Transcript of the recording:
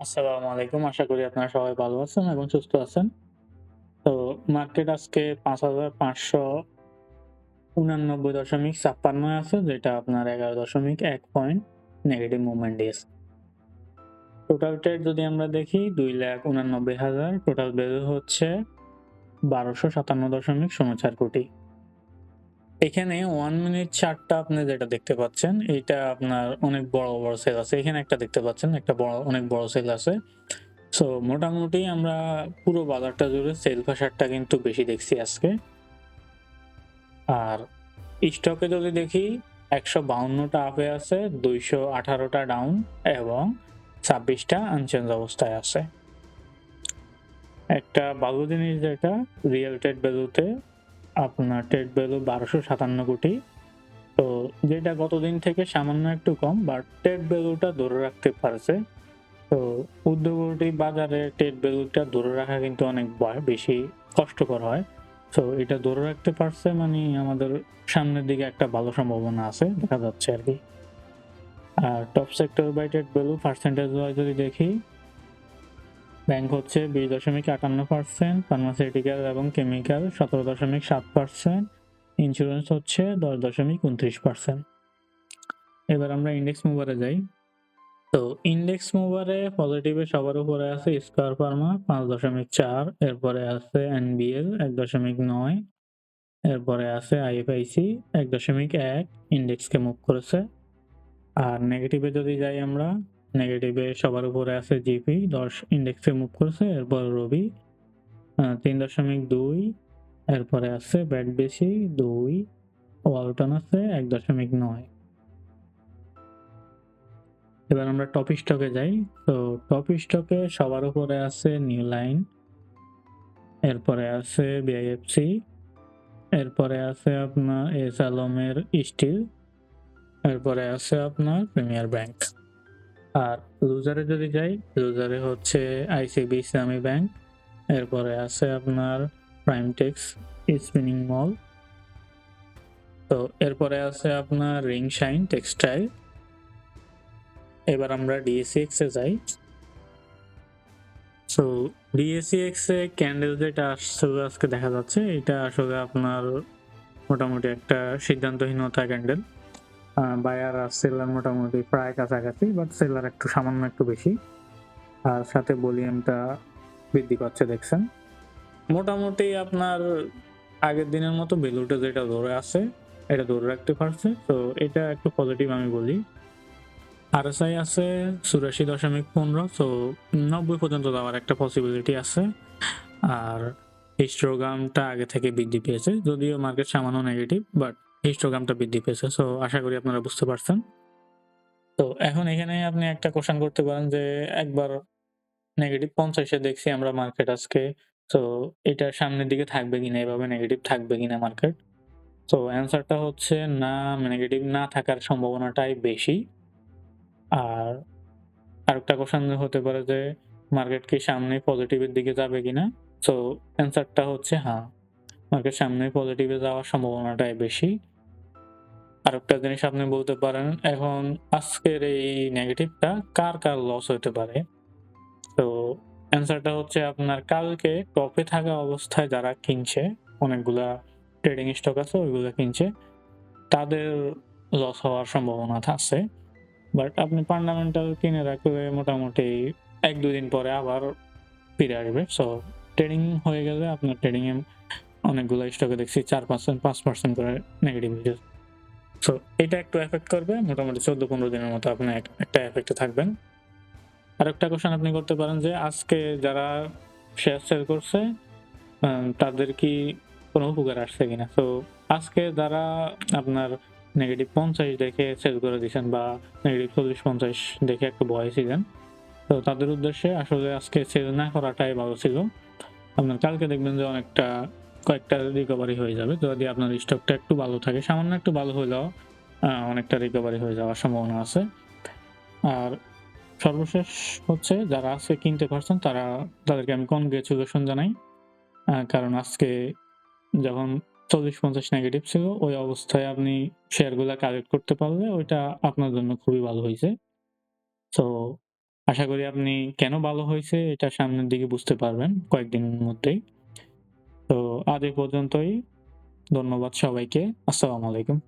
আসসালামু আলাইকুম। আশা করি আপনারা সবাই ভালো আছেন এবং সুস্থ আছেন। তো মার্কেট আজকে ৫,৫৮৯.৫৬ এ আছে যেটা আপনার ১১.১ পয়েন্ট নেগেটিভ মুভমেন্ট দিয়েছে। টোটাল ট্রেড যদি আমরা দেখি ২,৮৯,০০০ টোটাল ভ্যালু হচ্ছে ১২৫৭.০৪ কোটি। এখানে ওয়ান মিনিট চার্টটা আপনি যেটা দেখতে পাচ্ছেন এটা আপনার অনেক বড়, বড় সেল আছে। এখানে একটা দেখতে পাচ্ছেন একটা বড় অনেক বড় সেল আছে। সো মোটামুটি আমরা পুরো বাজারটা জুড়ে সেল প্রেশারটা কিন্তু বেশি দেখছি আজকে। আর স্টকে যদি দেখি একশো বাউন্নটা আপে আছে, দুইশো আঠারোটা ডাউন এবং ছাব্বিশটা আনচেঞ্জ অবস্থায় আছে। একটা ভালো জিনিস যেটা রিয়েল ট্রেড ভ্যালুতে আপনার ট্রেড ভ্যালু ১২৫৭ কোটি। তো যেটা গতদিন থেকে সামান্য একটু কম বাট ট্রেড ভ্যালুটা ধরে রাখতে পারছে। তো উদ্যোগটি বাজারে ট্রেড ভ্যালুটা ধরে রাখা কিন্তু অনেক বেশি কষ্টকর হয়। তো এটা ধরে রাখতে পারছে মানে আমাদের সামনের দিকে একটা ভালো সম্ভাবনা আছে, দেখা যাচ্ছে আর কি আর top sector by trade value percentage wise যদি দেখি ব্যাংক হচ্ছে ২০.৫৮%, ফার্মাসিউটিক্যাল এবং কেমিক্যাল ১৭.৭%, ইন্স্যুরেন্স হচ্ছে ১০.২৯%। এবার আমরা ইন্ডেক্স মুভারে যাই। তো ইন্ডেক্স মুভারে পজিটিভে সবার উপরে আছে স্কোয়ার ফার্মা ৫.৪, এরপরে আছে এনবিএল ১.৯, এরপরে আছে আইএফআইসি ১.১ ইন্ডেক্সকে মুভ করেছে। আর নেগেটিভে যদি যাই আমরা নেগেটিভে সবার উপরে আছে জিপি ১০ ইন্ডেক্সে মুভ করছে এরপর রবি তিন দশমিক দুই এরপরে আছে ব্যাট বেশি ২, ওয়ালটন আছে ১.৯। এবার আমরা টপ স্টকে যাই। তো টপ স্টকে সবার উপরে আছে নিউ লাইন। এরপরে আছে বিআইএফসি। এরপরে আছে আপনার এস আলমের স্টিল। এরপরে আছে আপনার প্রিমিয়ার ব্যাংক। আর লুজারে যদি যাই লুজারে হচ্ছে আইসিবি ইসলামী ব্যাংক। এরপরে আছে আপনার প্রাইমটেক্স স্পিনিং মল। তো এরপরে আছে আপনার রিং শাইন টেক্সটাইল। এবার আমরা ডিএসইএক্স এ যাই। সো ডিএসইএক্স এ ক্যান্ডেল যেটা আসছিল আজকে দেখা যাচ্ছে, এটা আসলে আপনার মোটামুটি একটা সিদ্ধান্তহীনতা ক্যান্ডেল। বায়ার আর সেলার মোটামুটি প্রায় কাছাকাছি বাট সেলার একটু সামান্য একটু বেশি। আর সাথে ভলিউমটা বৃদ্ধি পাচ্ছে দেখছেন। মোটামুটি আপনার আগের দিনের মতো ভ্যালুটা যেটা ধরে আছে, এটা ধরে রাখতে পারছে। তো এটা একটু পজিটিভ আমি বলি। আরএসআই আছে ৮৪.১৫ সো ৯০ পর্যন্ত যাওয়ার একটা পসিবিলিটি আছে। আর হিস্টোগ্রামটা আগে থেকে বৃদ্ধি পেয়েছে। যদিও মার্কেট সামান্য নেগেটিভ বাট হিস্টোগ্রামটা বৃদ্ধি পেয়েছে। সো আশা করি আপনারা বুঝতে পারছেন। তো এখন এখানে আপনি একটা কোয়েশ্চেন করতে পারেন যে, একবার নেগেটিভ পঞ্চাশে দেখছি আমরা মার্কেট আজকে। তো এটা সামনের দিকে থাকবে কিনা, এভাবে নেগেটিভ থাকবে কিনা মার্কেট? তো অ্যান্সারটা হচ্ছে না নেগেটিভ না থাকার সম্ভাবনাটাই বেশি। আর আরেকটা কোশ্চেন হতে পারে যে মার্কেট কি সামনে পজিটিভের দিকে যাবে কিনা? সো অ্যান্সারটা হচ্ছে হ্যাঁ। মার্কেট সামনে পজিটিভে যাওয়ার সম্ভাবনাটাই বেশি। আরেকটা জিনিস আপনি বলতে পারেন এখন আজকের এই নেগেটিভটা কার, কার লস হইতে পারে? তো অ্যান্সারটা হচ্ছে আপনার কালকে টপে থাকা অবস্থায় যারা কিনছে অনেকগুলা ট্রেডিং স্টক আছে ওইগুলো কিনছে। তাদের লস হওয়ার সম্ভাবনা আছে। বাট আপনি ফান্ডামেন্টাল কিনে রাখলে মোটামুটি ১-২ দিন পরে আবার ফিরে আসবে। সো ট্রেডিং হয়ে গেলে আপনার ট্রেডিং এ অনেকগুলা স্টকে দেখছি ৪% ৫% করে নেগেটিভ গেছে। সো এটা একটু এফেক্ট করবে। মোটামুটি ১৪-১৫ দিনের মতো আপনি একটা এফেক্টে থাকবেন। আর একটা কোয়েশ্চেন আপনি করতে পারেন যে, আজকে যারা শেয়ার সেল করছে তাদের কি কোনো উপকার আসছে কিনা? তো আজকে যারা আপনার নেগেটিভ ৫০ দেখে সেল করে দিয়েছেন বা নেগেটিভ ৪০-৫০ দেখে একটু ভয় ছিলেন। তো তাদের উদ্দেশ্যে আসলে আজকে সেল না করাটাই ভালো ছিল। আপনার কালকে দেখবেন যে অনেকটা কয়েকটা রিকভারি হয়ে যাবে। যদি আপনার স্টকটা একটু ভালো থাকে, সামান্য একটু ভালো হলেও অনেকটা রিকভারি হয়ে যাওয়ার সম্ভাবনা আছে। আর সর্বশেষ হচ্ছে, যারা আজকে কিনতে পারছেন, তারা, তাদেরকে আমি কনগ্রাচুলেশন জানাই। কারণ আজকে যখন ৪০-৫০ নেগেটিভ ছিল, ওই অবস্থায় আপনি শেয়ারগুলো কালেক্ট করতে পারলে ওইটা আপনার জন্য খুবই ভালো হয়েছে তো, আশা করি আপনি কেন ভালো হয়েছে, এটা সামনের দিকে বুঝতে পারবেন কয়েকদিনের মধ্যেই তো আজ এ পর্যন্তই। ধন্যবাদ সবাইকে। আসসালামু আলাইকুম।